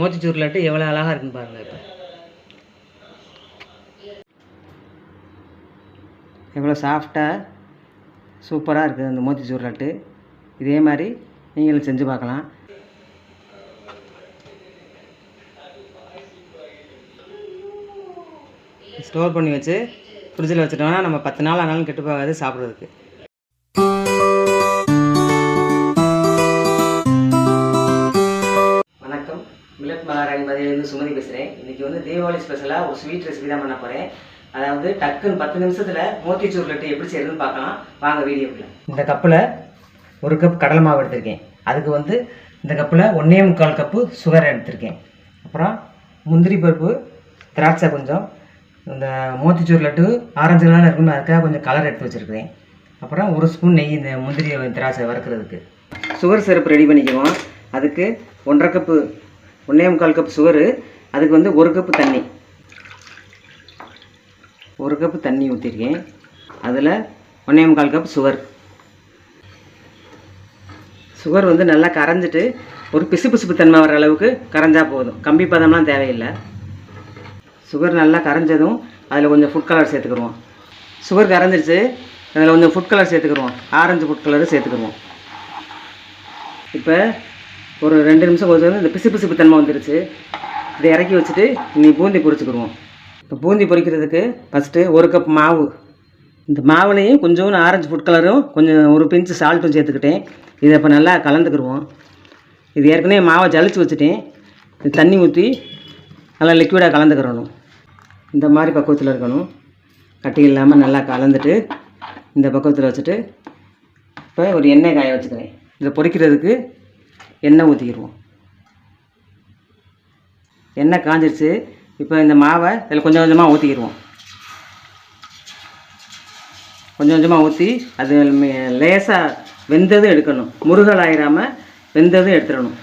மோத்திச்சூர் லட்டு எவ்வளோ அழகாக இருக்குன்னு பாருங்கள் இப்போ. எவ்வளோ சாஃப்டாக சூப்பராக இருக்குது அந்த மோத்திச்சூர் லட்டு இதே மாதிரி நீங்களும் செஞ்சு பார்க்கலாம். ஸ்டோர் பண்ணி வச்சு ஃப்ரிட்ஜில் வச்சுட்டோம்னா நம்ம பத்து நாள் ஆனாலும் கெட்டு போகாது சாப்பிட்றதுக்கு. மதியிலேருந்து சுமதி பேசுகிறேன் இன்றைக்கி வந்து தீபாவளி ஸ்பெஷலாக ஒரு ஸ்வீட் ரெசிபி தான் பண்ண போகிறேன் அதாவது டக்குன்னு பத்து நிமிஷத்தில் மோத்திச்சூர் லட்டு எப்படி செய்யறதுன்னு பார்க்கலாம். வாங்க வீடியோக்குள்ள. இந்த கப்பில் ஒரு கப் கடலை மாவு எடுத்திருக்கேன். அதுக்கு வந்து இந்த கப்பில் ஒன்றே முக்கால் கப்பு சுகர் எடுத்திருக்கேன். அப்புறம் முந்திரி பருப்பு திராட்சை கொஞ்சம் இந்த மோத்திச்சூர் லட்டு ஆரஞ்சு கலரில் இருக்கணும் அதுக்காக கொஞ்சம் கலர் எடுத்து வச்சுருக்கிறேன். அப்புறம் ஒரு ஸ்பூன் நெய் இந்த முந்திரி திராட்சை வறுக்கிறதுக்கு. சுகர் சிரப் ரெடி பண்ணிக்குவோம். அதுக்கு ஒன்றரை கப்பு ஒன்றே முக்கால் கப் சுகரு அதுக்கு வந்து ஒரு கப்பு தண்ணி. ஒரு கப்பு தண்ணி ஊற்றிருக்கேன் அதில் ஒன்றே முக்கால் கப் சுகர் சுகர் வந்து நல்லா கரைஞ்சிட்டு ஒரு பிசு பிசுப்பு தன்மை வர அளவுக்கு கரைஞ்சா போதும். கம்பி பதம்லாம் தேவையில்லை. சுகர் நல்லா கரைஞ்சதும் அதில் கொஞ்சம் ஃபுட் கலர் சேர்த்துக்குருவோம் சுகர் கரைஞ்சிருச்சு அதில் கொஞ்சம் ஃபுட் கலர் சேர்த்துக்குருவோம் ஆரஞ்சு ஃபுட் கலரு சேர்த்துக்குருவோம் இப்போ ஒரு ரெண்டு நிமிஷம் கொஞ்சம் இந்த பிசு பிசுப்பு தன்மை வந்துருச்சு. இதை இறக்கி வச்சுட்டு நீ பூந்தி பொரிச்சுக்கிடுவோம் இப்போ பூந்தி பொரிக்கிறதுக்கு ஃபஸ்ட்டு ஒரு கப் மாவு. இந்த மாவுலையும் கொஞ்சோண்டு ஆரஞ்சு ஃபுட் கலரும் கொஞ்சம் ஒரு பிஞ்சு சால்ட்டும் சேர்த்துக்கிட்டேன். இதை இப்போ நல்லா கலந்துக்கிடுவோம். இது ஏற்கனவே மாவை ஜலிச்சு வச்சுட்டேன். இது தண்ணி ஊற்றி நல்லா லிக்விடாக கலந்துக்கிறணும் இந்த மாதிரி பக்குவத்தில் இருக்கணும். கட்டி இல்லாமல் நல்லா கலந்துட்டு இந்த பக்குவத்தில் வச்சுட்டு இப்போ ஒரு எண்ணெய் காய வச்சுக்கிறேன். இதை பொரிக்கிறதுக்கு எண்ணெய் ஊற்றிக்கிடுவோம் எண்ணெய் காஞ்சிருச்சு? இப்போ இந்த மாவை இதில் கொஞ்சம் கொஞ்சமாக ஊற்றிக்கிடுவோம் கொஞ்சம் கொஞ்சமாக ஊற்றி அது லேசாக வெந்ததும் எடுக்கணும். முருகல் ஆயிராமல் வெந்ததும் எடுத்துடணும்.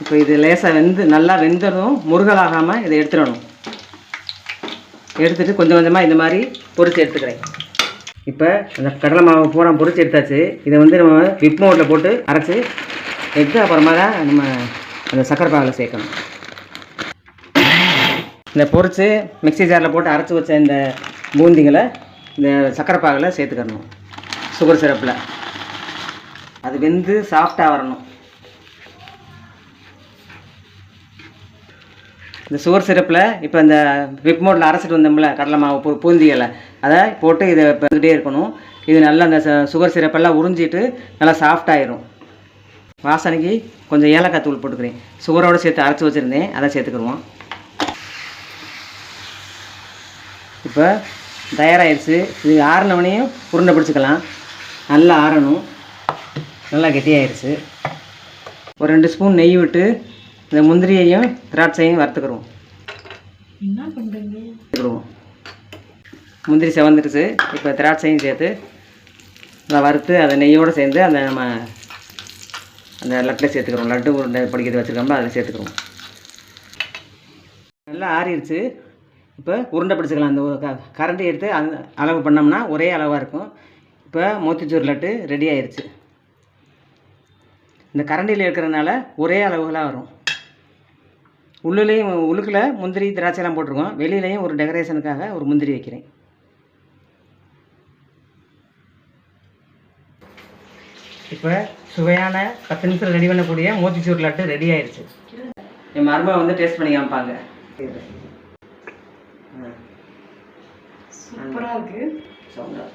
இப்போ இது லேசாக வெந்து நல்லா வெந்ததும் முருகலாகாமல் இதை எடுத்துடணும். எடுத்துகிட்டு கொஞ்சம் கொஞ்சமாக இந்த மாதிரி பொரிச்சு எடுத்துக்கிறேன். இப்போ அந்த கடலை மாவு பூரா பொறிச்சு எடுத்தாச்சு. இதை வந்து நம்ம விப் மோட்டில் போட்டு அரைச்சி எடுத்து அப்புறமா தான் நம்ம அந்த சக்கரை பாகில் சேர்க்கணும். இந்த பொறிச்சு மிக்ஸி ஜாரில் போட்டு அரைச்சி வச்ச இந்த பூந்திகளை இந்த சக்கரை பாகில் சேர்த்துக்கணும். சுகர் சிரப்பில். அது வெந்து சாஃப்டாக வரணும். இந்த சுகர் சிரப்பில் இப்போ இந்த விப் மோட்டில் அரைச்சிட்டு வந்தோம்ல கடலை மாவு பூ பூந்திகளை. அதை போட்டு இதை பண்ணிக்கிட்டே இருக்கணும். இது நல்லா அந்த சுகர் சிரப்பெல்லாம் உறிஞ்சிட்டு நல்லா சாஃப்ட் ஆயிரும். வாசனைக்கு கொஞ்சம் ஏலக்காய் தூள் போட்டுக்கிறேன். சுகரோடு சேர்த்து அரைச்சி வச்சுருந்தேன். அதை சேர்த்துக்கிடுவோம். இப்போ தயாராகிடுச்சு இது ஆறினவனையும் உருண்டை பிடிச்சிக்கலாம். நல்லா ஆறணும். நல்லா கெட்டியாயிருச்சு. ஒரு ரெண்டு ஸ்பூன் நெய் விட்டு இந்த முந்திரியையும் திராட்சையும் வறுத்துக்கிடுவோம். என்ன வறுத்துக்கிடுவோம். முந்திரி செவந்துருச்சு. இப்போ திராட்சையும் சேர்த்து அதை வறுத்து அதை நெய்யோடு சேர்ந்து அந்த நம்ம அந்த லட்டில் சேர்த்துக்கிறோம். லட்டு உருண்டை படிக்கிறது வச்சுருக்கோம்ல அதில் சேர்த்துக்கிறோம். நல்லா ஆறிடுச்சு இப்போ உருண்டை பிடிச்சிக்கலாம். அந்த ஒரு க- கரண்டி எடுத்து அந்த அளவு பண்ணோம்னா ஒரே அளவாக இருக்கும். இப்போ மோத்திச்சூர் லட்டு ரெடி ஆயிடுச்சு இந்த கரண்டியில் இருக்கிறதுனால ஒரே அளவுகளாக வரும். உள்ளுலேயும் உள்ளுக்குள்ள முந்திரி திராட்சைலாம் போட்டிருக்கோம். வெளியிலையும் ஒரு டெக்கரேஷனுக்காக ஒரு முந்திரி வைக்கிறேன். இப்போ சுவையான பத்து நிமிஷம் ரெடி பண்ணக்கூடிய மோத்திச்சூர் லட்டு ரெடி ஆயிருச்சு. என் மருமக வந்து டேஸ்ட் பண்ணி காமிப்பாங்க. ஆ, சூப்பரா இருக்கு. சவுண்டா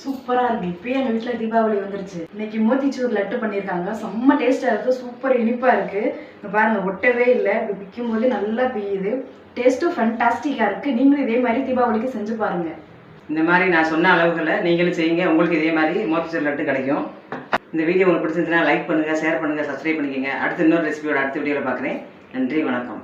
சூப்பரா இருக்கு. இப்பயே எங்க வீட்ல தீபாவளி வந்துருச்சு. இன்னைக்கு மோத்திச்சூர் லட்டு பண்ணிருக்காங்க. செம்ம டேஸ்டா இருக்கு. சூப்பர் இனிப்பா இருக்கு. இங்க பாருங்க ஒட்டவே இல்லை. இப்படி விற்கும் போது நல்லா பிய்யுது. டேஸ்ட்டும் ஃபண்டாஸ்டிக்கா இருக்கு. நீங்களும் இதே மாதிரி தீபாவளிக்கு செஞ்சு பாருங்க. இந்த மாதிரி நான் சொன்ன அளவுகளை நீங்களும் செய்யுங்க. உங்களுக்கு இதே மாதிரி மோத்திச்சூர் லட்டு கிடைக்கும். இந்த வீடியோ உங்களுக்கு பிடிச்சிருந்துச்சுன்னா லைக் பண்ணுங்கள் ஷேர் பண்ணுங்கள் சப்ஸ்கிரைப் பண்ணிக்கோங்க. அடுத்து இன்னொரு ரெசிபியோட அடுத்த வீடியோவில் பார்க்குறேன். நன்றி வணக்கம்.